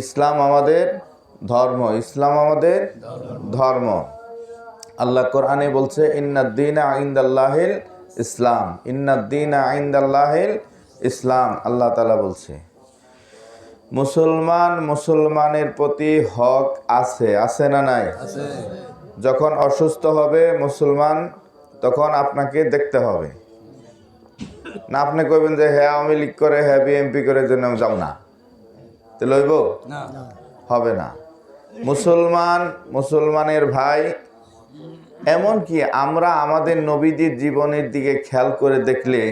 ইসলাম আমাদের ধর্ম ইসলাম আমাদের ধর্ম। আল্লাহ কোরআনে বলছে ইন্নাদ্দিন আইন্দাল্লাহিল ইসলাম। ইন্নাদ্দিন আইন্দাল্লাহিল ইসলাম আল্লাহ তালা বলছে। মুসলমান মুসলমানের প্রতি হক আছে আছে না নাই? যখন অসুস্থ হবে মুসলমান তখন আপনাকে দেখতে হবে। না আপনি কইবেন যে হ্যাঁ আওয়ামী লীগ করে হ্যাঁ বিএমপি করে জন্য যাও না। তো লইব হবে না। মুসলমান মুসলমানের ভাই এমন কি আমরা আমাদের নবীজির জীবনের দিকে খেয়াল করে দেখলে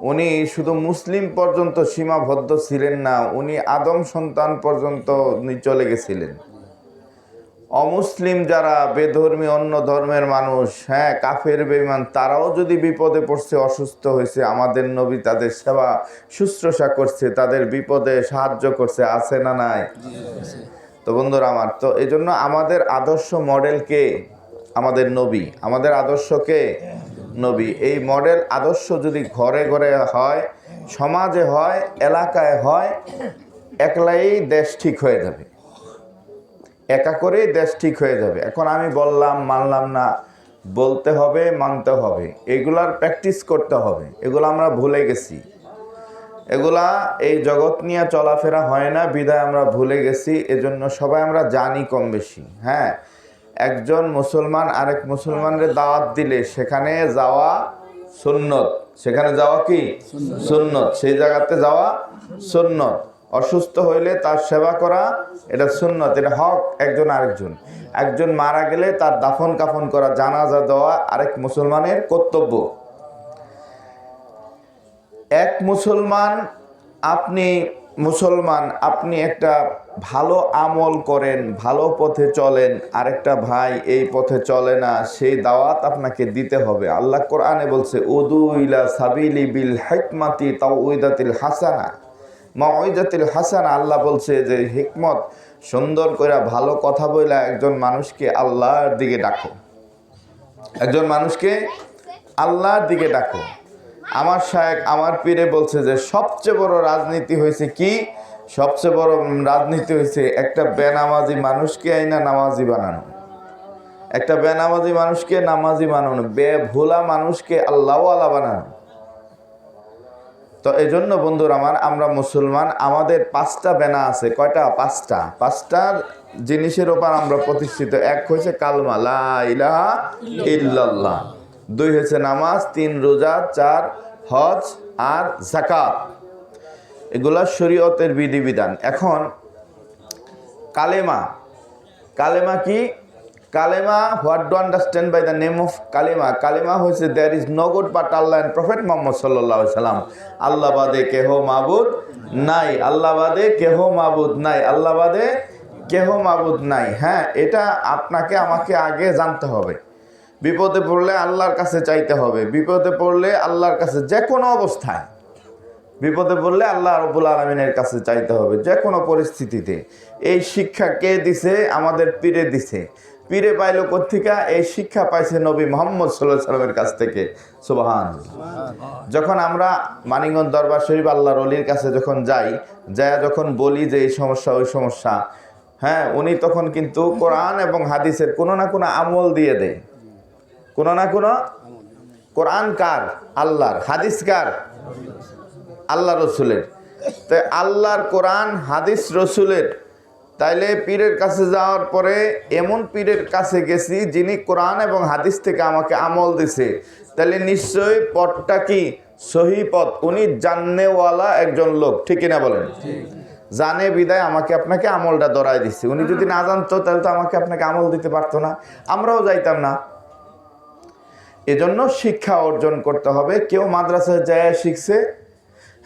উনি শুধু মুসলিম পর্যন্ত সীমাবদ্ধ ছিলেন না উনি আদম সন্তান পর্যন্ত উনি চলে গেছিলেন। অমুসলিম যারা বেধর্মী অন্য ধর্মের মানুষ হ্যাঁ কাফের বেমান তারাও যদি বিপদে পড়ছে, অসুস্থ হয়েছে, আমাদের নবী তাদের সেবা শুশ্রূষা করছে, তাদের বিপদে সাহায্য করছে, আছে না নাই? তো বন্ধুরা আমার, তো এই জন্য আমাদের আদর্শ মডেল কে? আমাদের নবী। আমাদের আদর্শ কে? নবী। এই মডেল আদর্শ যদি ঘরে ঘরে হয়, সমাজে হয়, এলাকায় হয়, একলাই দেশ ঠিক হয়ে যাবে। একা করেই দেশ ঠিক হয়ে যাবে। এখন আমি বললাম মানলাম না বলতে হবে মানতে হবে। এগুলার প্র্যাকটিস করতে হবে। এগুলো আমরা ভুলে গেছি। এগুলা এই জগৎ নিয়ে চলাফেরা হয় না বিদায় আমরা ভুলে গেছি এজন্য সবাই আমরা জানি কম বেশি হ্যাঁ? একজন মুসলমান আরেক মুসলমানের দাওয়াত দিলে সেখানে যাওয়া সুন্নত। সেখানে যাওয়া কি? সুন্নত। সেই জায়গাতে যাওয়া সুন্নত। অসুস্থ হইলে তার সেবা করা, এটা সুন্নত, এটা হক, একজন আরেকজন। একজন মারা গেলে তার দাফন কাফন করা, জানাজা দেওয়া আরেক মুসলমানের কর্তব্য। এক মুসলমান, আপনি মুসলমান, আপনি একটা ভালো আমল করেন, ভালো পথে চলেন, আরেকটা ভাই এই পথে চলে না, সেই দাওয়াত আপনাকে দিতে হবে। আল্লাহ কোরআনে বলছে, উদু ইলা সাবিলি বিল হিকমাতি তাও উইদাতিল হাসানা। মা হাসান হাসানা আল্লাহ বলছে যে, হিকমত, সুন্দর করে ভালো কথা বইলা একজন মানুষকে আল্লাহর দিকে ডাকো। একজন মানুষকে আল্লাহর দিকে ডাকো। আমার শায়েক আমার পীরে বলছে যে, সবচেয়ে বড় রাজনীতি হয়েছে কি? সবচেয়ে বড় রাজনীতি হয়েছে একটা বেনামাজি মানুষকে আইনা নামাজি বানানো। একটা বেনামাজি মানুষকে নামাজি বানানো, বে ভোলা মানুষকে আল্লাহওয়ালা বানানো। তো এই জন্য বন্ধুরা আমার, আমরা মুসলমান, আমাদের পাঁচটা বেনা আছে। কয়টা? পাঁচটা। পাঁচটা জিনিসের ওপর আমরা প্রতিষ্ঠিত। এক হয়েছে কালমা, লা ইলাহা ইল্লাল্লাহ। দুই হয়েছে নামাজ, তিন রোজা, চার হজ আর জাকাত এগুলা শরীয়তের বিধিবিধান। এখন কালেমা। কালেমা কি? কালেমা what do understand by the name of কালেমা কালেমা হয়েছে there is no god but Allah and prophet Mohammad সাল্লাহ সাল্লাম আল্লাহ বাদে কেহ মাবুদ নাই আল্লাহবাদে কেহ মাবুদ নাই আল্লাহবাদে কেহ মাবুদ নাই হ্যাঁ এটা আপনাকে, আমাকে আগে জানতে হবে। বিপদে পড়লে আল্লাহর কাছে চাইতে হবে। বিপদে পড়লে আল্লাহর কাছে যে কোনো অবস্থায়। বিপদে পড়লে আল্লাহ রবুল আলমিনের কাছে চাইতে হবে যে কোনো পরিস্থিতিতে। এই শিক্ষা কে দিছে? আমাদের পীরে দিছে। পীরে পাইল কোথেকা এই শিক্ষা পাইছে নবী মোহাম্মদ সাল্লাহ সাল্লামের কাছ থেকে। সুবাহান যখন আমরা মানিগঞ্জ দরবার শরীফ আল্লাহ অলির কাছে যখন যাই, যায় যখন বলি যে এই সমস্যা, ওই সমস্যা হ্যাঁ উনি তখন কিন্তু কোরআন এবং হাদিসের কোনো না কোনো আমল দিয়ে দেয়। কোনো না কোনো কোরআন কার? আল্লাহর। হাদিস কার? আল্লাহ রসুলের। তো আল্লাহর কোরআন, হাদিস রসুলের। তাইলে পীরের কাছে যাওয়ার পরে এমন পীরের কাছে গেছি যিনি কোরআন এবং হাদিস থেকে আমাকে আমল দিছে। তাহলে নিশ্চয়ই পথটা কি? সহি পথ। উনি জাননেওয়ালা একজন লোক, ঠিক না বলেন? জানে বিদায় আমাকে আপনাকে আমলটা দরাই দিচ্ছে উনি যদি না জানতো, তাহলে তো আমাকে আপনাকে আমল দিতে পারতো না। আমরাও যাইতাম না। এজন্য শিক্ষা অর্জন করতে হবে। কেউ মাদ্রাসায় যায়, শিখছে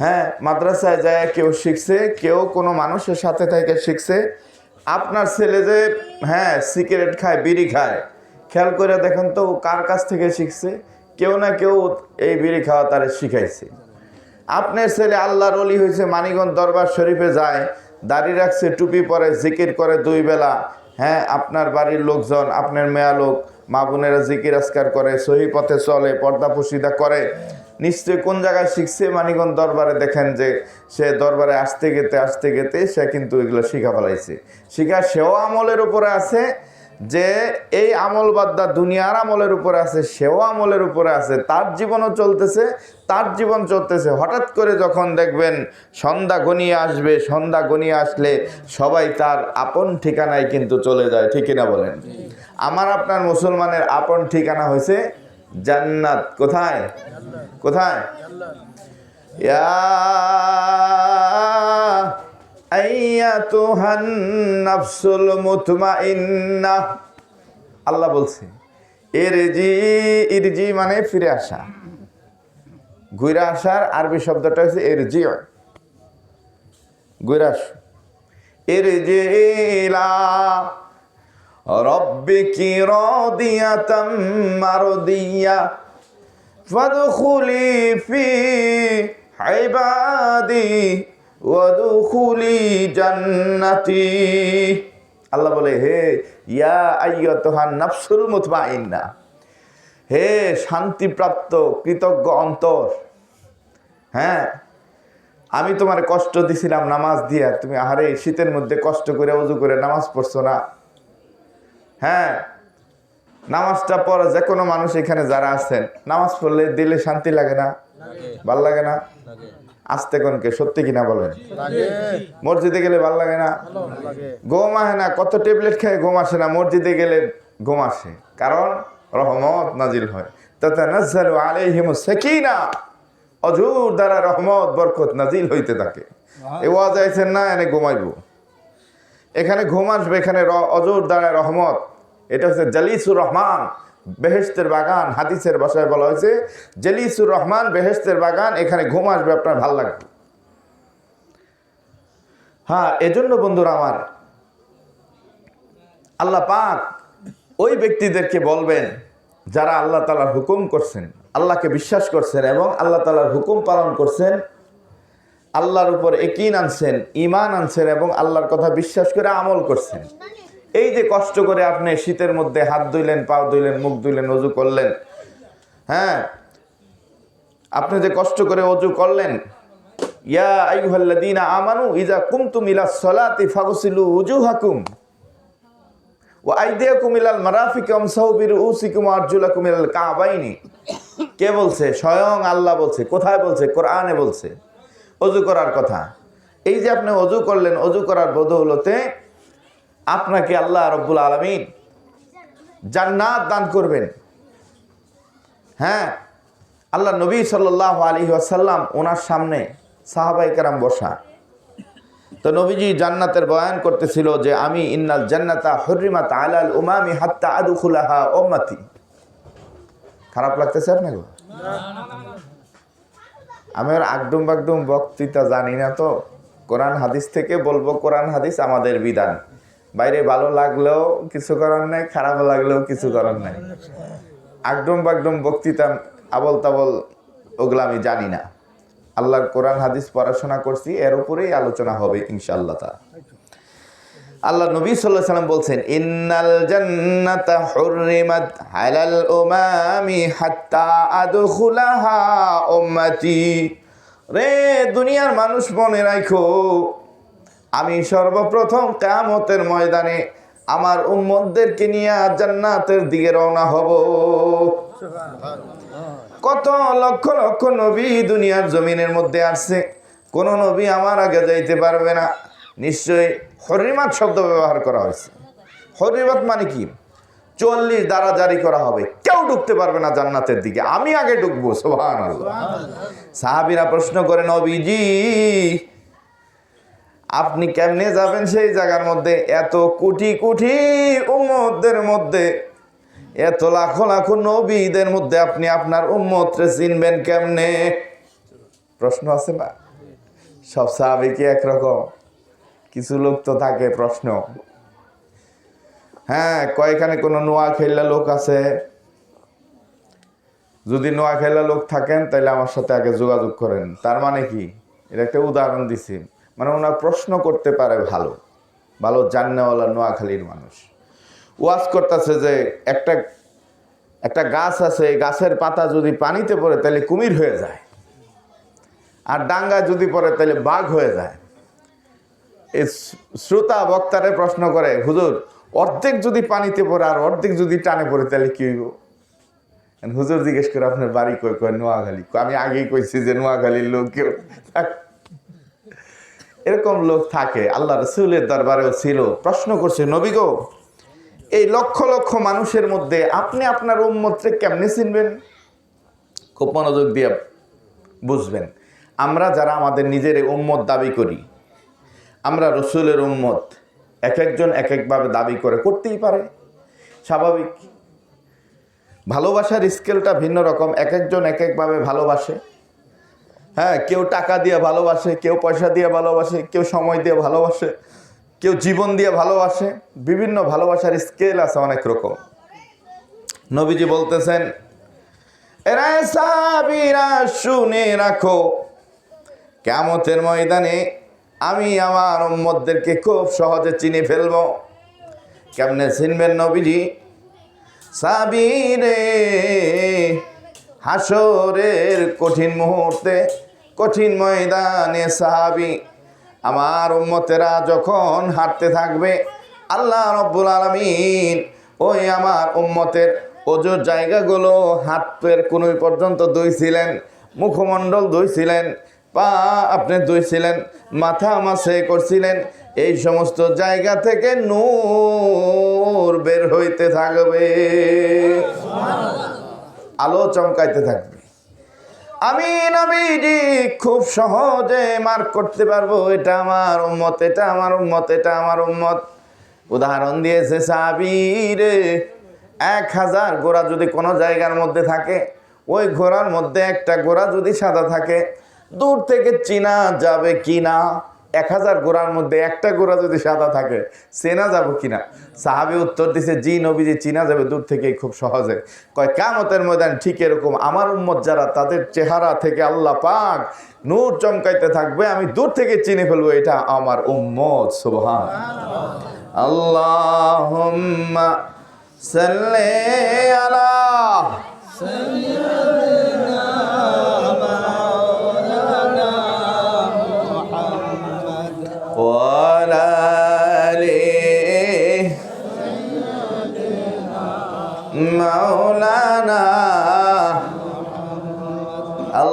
হ্যাঁ মাদ্রাসায় যায়, কেউ শিখছে, কেউ কোনো মানুষের সাথে থেকে শিখছে। আপনার ছেলে যে হ্যাঁ সিগারেট খায়, বিড়ি খায়, খেয়াল করে দেখেন তো কার কাছ থেকে শিখছে? কেউ না কেউ এই বিড়ি খাওয়া তারে শিখাইছে। আপনার ছেলে আল্লাহর অলি হয়েছে মানিগঞ্জ দরবার শরীফে যায়, দাড়ি রাখছে, টুপি পরে, জিকির করে দুই বেলা। হ্যাঁ আপনার বাড়ির লোকজন, আপনার মেয়া লোক মা বোনেরা জিকির আসকার করে, সহি পথে চলে, পর্দা পুশিদা করে। নিশ্চয়ই কোন জায়গায় শিখছে মানিগঞ্জ দরবারে দেখেন যে সে দরবারে আসতে গেতে আসতে গেতে সে কিন্তু এগুলো শিখা ফেলাইছে। শিখা সেও আমলের উপরে আছে, যে এই আমল বাদ্দা দুনিয়ার আমলের উপরে আছে, সেও আমলের উপরে আছে, তার জীবনও চলতেছে, তার জীবন চলতেছে। হঠাৎ করে যখন দেখবেন সন্ধ্যা গনিয়ে আসবে, সন্ধ্যা গনিয়ে আসলে সবাই তার আপন ঠিকানায় কিন্তু চলে যায়, ঠিক না বলেন? আমার আপনার মুসলমানের আপন ঠিকানা হয়েছে জান্নাত। কোথায়? কোথায়? আল্লাহ বলছে ইরজি ইরজি মানে ফিরে আসা। ঘুরে আসার আরবি শব্দটা হচ্ছে ইরজি ঘুরে আস। এর ইলা রব্বিকি রাদিয়াতাম মারদিয়া ফাদখুলি ফি ইবাদি ওয়াদখুলি জান্নাতি। আল্লাহ বলে, হে ইয়া আইয়াতুহান নাফসুল মুতমাইন্না, হে শান্তিপ্রাপ্ত কৃতজ্ঞ অন্তর হ্যাঁ আমি তোমার কষ্ট দিছিলাম নামাজ দিয়া, তুমি আহারে শীতের মধ্যে কষ্ট করে উজু করে নামাজ পড়ছো না। হ্যাঁ নামাজটা পড়া যে কোনো মানুষ এখানে যারা আছেন নামাজ পড়লে দিলে শান্তি লাগে না? ভালো লাগে না? আসতে কোনকে সত্যি কিনা বলেন? মসজিদে গেলে ভালো লাগে না? ঘুম আসে না কত ট্যাবলেট খেয়ে ঘুম আসে না মসজিদে গেলে ঘুম আসে। কারণ রহমত নাজিল হয়। তাতানাজ্জালু আলাইহিম সাকিনা। অজুর দ্বারা রহমত বরকত নাজিল হইতে থাকে। এ ওয়াজ আইছেন না এনে ঘুমাইব। এখানে ঘুম আসবে এখানে অজুর দ্বারা রহমত এটা হচ্ছে জালিসুর রহমান বেহেস্তের বাগান, হাদিসের ভাষায় বলা হয়েছে, জালিসুর রহমান বেহেস্তের বাগান, এখানে ঘুম আসবে, আপনার ভালো লাগবে। হ্যাঁ এজন্য বন্ধুরা আমার, আল্লাহ পাক ওই ব্যক্তিদেরকে বলবেন, যারা আল্লাহ তালার হুকুম করছেন, আল্লাহকে বিশ্বাস করছেন এবং আল্লাহ তালার হুকুম পালন করছেন, আল্লাহর উপর একিন আনছেন ইমান আনছেন এবং আল্লাহর কথা বিশ্বাস করে আমল করছেন। এই যে কষ্ট করে আপনি শীতের মধ্যে হাত ধুইলেন পাও ধুইলেন, মুখ ধুইলেন, অজু করলেন হ্যাঁ? আপনি যে কষ্ট করে অজু করলেন, ইয়া আইয়ুহাল্লাযীনা আমানু ইযা কুমতুম ইলা সলাতি ফাগসিলু উজুহাকুম ওয়া আইদিয়াকুম ইলাল মারাফিক আমসাহু বিরুসিকুম ওয়া আরজুলাকুম ইলাল কাবাইনি। কে বলছে? স্বয়ং আল্লাহ বলছে। কোথায় বলছে? কোরআনে বলছে। অজু করার কথা। এই যে আপনি অজু করলেন, অজু করার বদৌলতে আপনাকে আল্লাহ রব্বুল আলমিন জান্নাত দান করবেন। হ্যাঁ আল্লাহ নবী সাল্লাহ আলী আসাল্লাম ওনার সামনে সাহাবাই কারাম বসা। তো নবীজি জান্নাতের বয়ান করতেছিল যে, আমি ইন্নাল জান্নাতা হরিমাত আলাল উমামি হাত্তা আদুখুলাহা ওম্মাতি খারাপ লাগতেছে আপনাকে? আমি আর আগডুম বাগডুম বক্তৃতা জানি না তো। কোরআন হাদিস থেকে বলব, কোরআন হাদিস আমাদের বিধান। বাইরে ভালো লাগলেও কিছু করার নাই, খারাপ লাগলেও কিছু করার নাই। আগডুম বাগডুম বক্তৃতা আবল তাবল ওগুলো আমি জানি না। আল্লাহর কোরআন হাদিস পড়াশোনা করছি, এর উপরেই আলোচনা হবে ইনশাআল্লাহ তা আল্লাহ নবী সাল্লাহ সাল্লাম বলছেন, ইন্নাল জান্নাতা হুররিমাত আলাল উমামি হাত্তা আদখুলাহা উম্মতি। রে দুনিয়ার মানুষ মনে রাখো আমি সর্বপ্রথম কিয়ামতের ময়দানে আমার উম্মতদেরকে নিয়ে জান্নাতের দিকে রওনা হব। কত লক্ষ লক্ষ নবী দুনিয়ার জমিনের মধ্যে আসছে। কোন নবী আমার আগে যাইতে পারবে না। নিশ্চয়ই হরিমাত শব্দ ব্যবহার করা হয়েছে। হরিমাত মানে কি? চল্লিশ দ্বারা জারি করা হবে। কেউ ঢুকতে পারবে না জান্নাতের দিকে। আমি আগে ঢুকবো সোহান সাহাবিরা প্রশ্ন করেন নবীজি আপনি কেমনে যাবেন সেই জায়গার মধ্যে? এত কোটি কোটি উম্মতদের মধ্যে, এত লাখো লাখো নবীদের মধ্যে আপনি আপনার উম্মতরে চিনবেন কেমনে? প্রশ্ন আছে না সব সাহাবি একরকম? কিছু লোক তো থাকে প্রশ্ন। হ্যাঁ কয়খানে কোনো নোয়া খেললা লোক আছে? যদি নোয়া খেলা লোক থাকেন তাহলে আমার সাথে আগে যোগাযোগ করেন। তার মানে কি? এটা একটা উদাহরণ দিছি। মানে ওনার প্রশ্ন করতে পারে ভালো। ভালো জান্নেওয়ালা, নোয়াখালীর মানুষ। ওয়াজ করতেছে যে একটা একটা গাছ আছে গাছের পাতা যদি পানিতে পড়ে তাহলে কুমির হয়ে যায়। আর ডাঙ্গা যদি পড়ে তাহলে বাঘ হয়ে যায়। এই শ্রোতা বক্তারে প্রশ্ন করে, হুজুর, অর্ধেক যদি পানিতে পড়ে আর অর্ধেক যদি টানে পড়ে তাহলে কি হইব? হুজুর জিজ্ঞেস করে, আপনার বাড়ি কই? কয় নোয়াখালী? আমি আগেই কইছি যে নোয়াখালীর লোক কেউ এরকম লোক থাকে, আল্লাহ রসুলের দরবারেও ছিল। প্রশ্ন করছে, নবী গো, এই লক্ষ লক্ষ মানুষের মধ্যে আপনি আপনার উম্মতকে কেমনে চিনবেন? খুব মনোযোগ দিয়ে বুঝবেন। আমরা যারা আমাদের নিজের উম্মত দাবি করি, আমরা রসুলের উম্মত, এক একজন এক একভাবে দাবি করে, করতেই পারে। স্বাভাবিক। ভালোবাসার স্কেলটা ভিন্ন রকম, এক একজন এক একভাবে ভালোবাসে। হ্যাঁ কেউ টাকা দিয়ে ভালোবাসে, কেউ পয়সা দিয়ে ভালোবাসে, কেউ সময় দিয়ে ভালোবাসে, কেউ জীবন দিয়ে ভালোবাসে, বিভিন্ন ভালোবাসার স্কেল আছে অনেক রকম। নবীজি বলতেছেন, এরা সাবিরা শুনে রাখো কেমতের ময়দানে আমি আমার উম্মতদেরকে খুব সহজে চিনে ফেলব। কেমনে চিনবেন নবীজি? সাবিরে হাসরের কঠিন মুহূর্তে, কঠিন ময়দানে সাহাবি আমার উম্মতেরা যখন হাঁটতে থাকবে, আল্লাহ রব্বুল আলমিন ওই আমার উম্মতের ওজোর জায়গাগুলো হাত পের কোনোই পর্যন্ত ধুইছিলেন, মুখমণ্ডল ধুইছিলেন, পা আপনি ধুইছিলেন, মাথা মাসে করছিলেন, এই সমস্ত জায়গা থেকে নূর বের হইতে থাকবে। আলো চমকাইতে থাকবে। আমি নবীজি খুব সহজে মার্ক করতে পারব। এটা আমার উম্মত, এটা আমার উম্মত, এটা আমার উম্মত। উদাহরণ দিয়েছে সাবিরে এক হাজার গোড়া যদি কোনো জায়গার মধ্যে থাকে, ওই ঘোড়ার মধ্যে একটা গোড়া যদি সাদা থাকে, দূর থেকে চিনা যাবে কি না? এক হাজার গোড়ার মধ্যে একটা গোড়া যদি সাদা থাকে, চেনা যাব কিনা? সাহাবি উত্তর দিছে, জি নবীজি, চিনা যাবে, দূর থেকেই খুব সহজে। কয় কামতের ময়দান ঠিক এরকম। আমার উম্মত যারা, তাদের চেহারা থেকে আল্লাহ পাক নূর চমকাইতে থাকবে, আমি দূর থেকে চিনে ফেলব, এটা আমার উম্মত, সুবহান। আল্লাহ সাল্লি আলা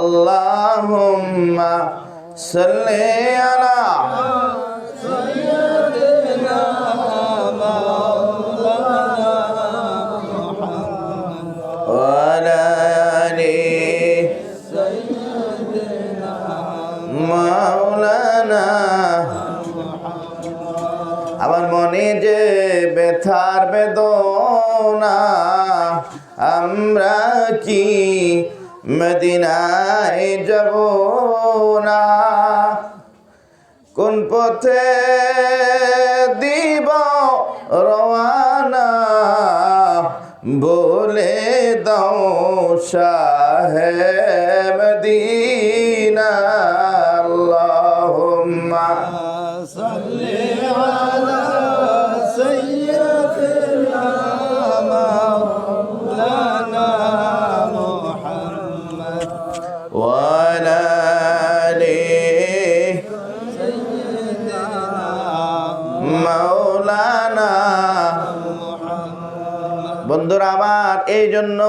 আল্লাহুম্মা সাল্লি আলা সাইয়্যিদিনা মাওলানা মুহাম্মদ ওয়া আলা আলি সাইয়্যিদিনা মাওলানা। আমার মনে যে ব্যথার বেদনা, আমরা কি মদিনায় যাব না। কোন পথে দিব রওয়ানা? বলে দাও শাহে মদিনা। আল্লাহুম্মা। বন্ধুরা আমার এই জন্য।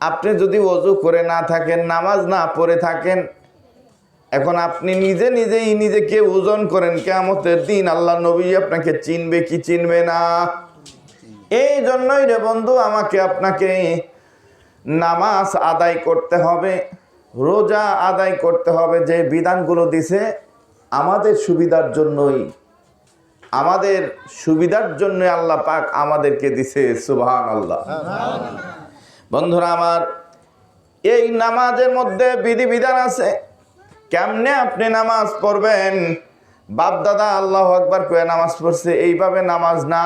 আপনি যদি অজু করে না থাকেন, নামাজ না পড়ে থাকেন, এখন আপনি নিজে নিজেই নিজেকে ওজন করেন কেমতের দিন আল্লাহ নবী আপনাকে চিনবে কি চিনবে না। এই জন্যই রে বন্ধু, আমাকে আপনাকে নামাজ আদায় করতে হবে, রোজা আদায় করতে হবে, যে বিধানগুলো দিছে, আমাদের সুবিধার জন্যই। আমাদের সুবিধার জন্য আল্লাহ পাক আমাদেরকে দিছে সুবহান আল্লাহ বন্ধুরা আমার, এই নামাজের মধ্যে বিধিবিধান আছে। কেমনে আপনি নামাজ পড়বেন? বাপ দাদা আল্লাহ একবার কয়ে নামাজ পড়ছে, এইভাবে নামাজ না।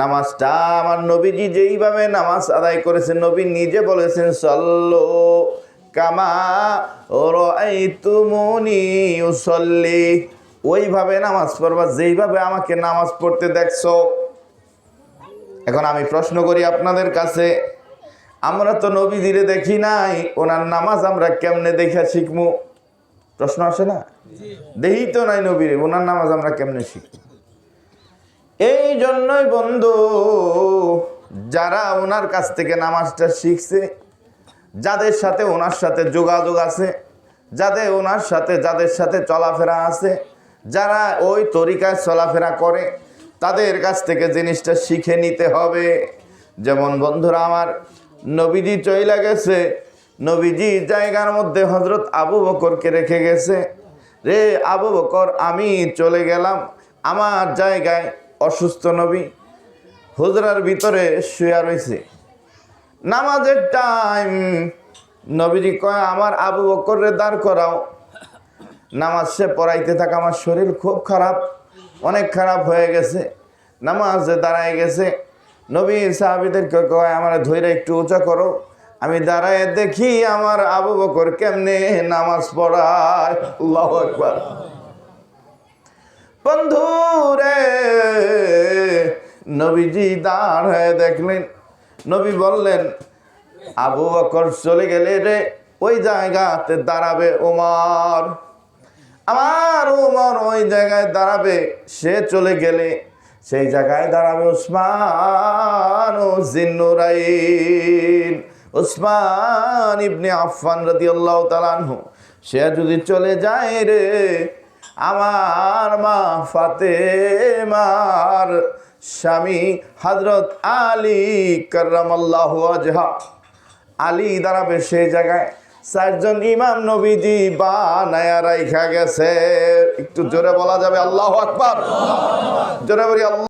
নামাজটা আমার নবীজি যেইভাবে নামাজ আদায় করেছেন নবী নিজে বলেছেন, সল্লো কামা রাইতুমুনি উসল্লি। ওইভাবে নামাজ পড়বা, যেইভাবে আমাকে নামাজ পড়তে দেখছ। এখন আমি প্রশ্ন করি আপনাদের কাছে, আমরা তো নবী দিলে দেখি নাই, ওনার নামাজ আমরা কেমনে দেখা শিখব? প্রশ্ন আসে না? দেখি তো নাই নবীরে, ওনার নামাজ আমরা কেমনে শিখব? এই জন্যই বন্ধু, যারা ওনার কাছ থেকে নামাজটা শিখছে, যাদের সাথে ওনার সাথে যোগাযোগ আছে, যাদের ওনার সাথে, যাদের সাথে চলাফেরা আছে যারা ওই তরিকায় চলাফেরা করে, তাদের কাছ থেকে জিনিসটা শিখে নিতে হবে। যেমন বন্ধুরা আমার, নবীজি চইলা গেছে, নবীজি জায়গার মধ্যে হজরত আবু বকরকে রেখে গেছে। রে আবু বকর, আমি চলে গেলাম, আমার জায়গায় অসুস্থ নবী, হুজরার ভিতরে শুয়া রয়েছে নামাজের টাইম নবীজি কয়, আমার আবু বকরে দাঁড় করাও। নামাজ সে পড়াইতে থাকা, আমার শরীর খুব খারাপ, অনেক খারাপ হয়ে গেছে। নামাজে দাঁড়ায় গেছে নবী সাহাবিদেরকে কয়, আমার ধৈর্য একটু উঁচা করো। আমি দাঁড়ায় দেখি আমার আবু বকর কেমনে নামাজ পড়ায়। বন্ধু রে, নবীজি দাঁড়ায় দেখলেন। নবী বললেন, আবু বকর চলে গেলে রে, ওই জায়গাতে দাঁড়াবে ওমর আমার ওমর ওই জায়গায় দাঁড়াবে, সে চলে গেলে সেই জায়গায় দাঁড়াবে উসমান ও জিন্নুরাইন। উসমান ইবনে আফফান রাদিয়াল্লাহু আল্লাহ আনহু, সে যদি চলে যায় রে, আমার মা ফাতেমার স্বামী হজরত আলী কররামাল্লাহ আজহা আলী দাঁড়াবে সেই জায়গায়। চারজন ইমাম নবীজি বানায়া রাইখা গেছে। একটু জোরে বলা যাবে আল্লাহ আকবার? জোরে বলি আল্লাহ